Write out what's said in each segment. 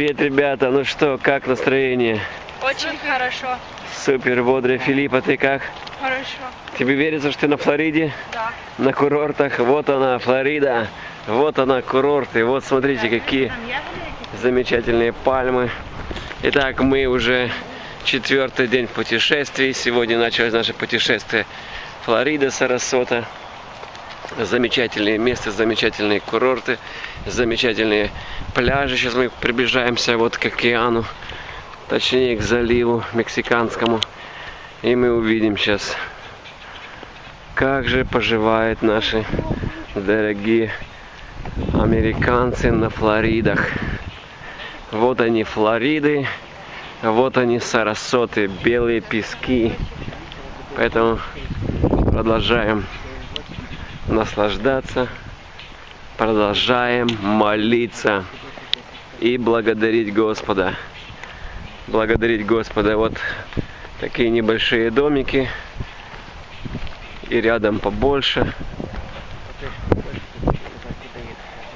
Привет, ребята. Ну что, как настроение? Очень хорошо. Супер, бодрый. Филипп, а ты как? Хорошо. Тебе верится, что ты на Флориде? Да. На курортах. Вот она, Флорида. Вот она, курорт. И вот смотрите, какие замечательные пальмы. Итак, мы уже четвертый день в путешествии. Сегодня началось наше путешествие Флорида, Сарасота. Замечательные места, замечательные курорты, замечательные пляжи. Сейчас мы приближаемся вот к океану, точнее к заливу мексиканскому. И мы увидим сейчас, как же поживают наши дорогие американцы на Флоридах. Вот они Флориды, вот они Сарасоты, белые пески. Поэтому продолжаем наслаждаться, продолжаем молиться и благодарить Господа. Благодарить Господа. Вот такие небольшие домики и рядом побольше.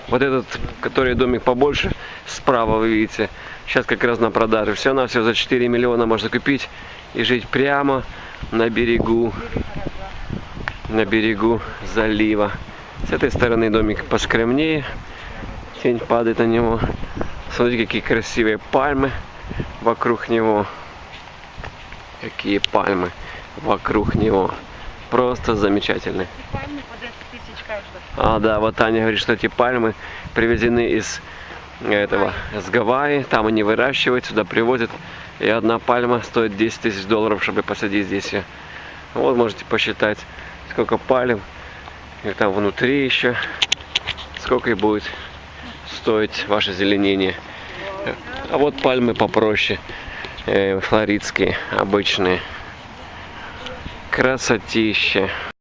Вот этот, который домик побольше, справа вы видите, сейчас как раз на продаже. Все на все за 4 миллиона можно купить и жить прямо на берегу на берегу залива. С этой стороны домик поскромнее. Тень падает на него. Смотрите, какие красивые пальмы вокруг него. Какие пальмы вокруг него. Просто замечательные. Пальмы по 10 тысяч каждый. А, да, вот Таня говорит, что эти пальмы привезены из этого, с Гавайи. Там они выращивают, сюда привозят. И одна пальма стоит 10 тысяч долларов, чтобы посадить здесь ее. Вот можете посчитать, сколько пальм. И там внутри еще. Сколько и будет стоить ваше зеленение. А вот пальмы попроще. э, флоридские, обычные. Красотища.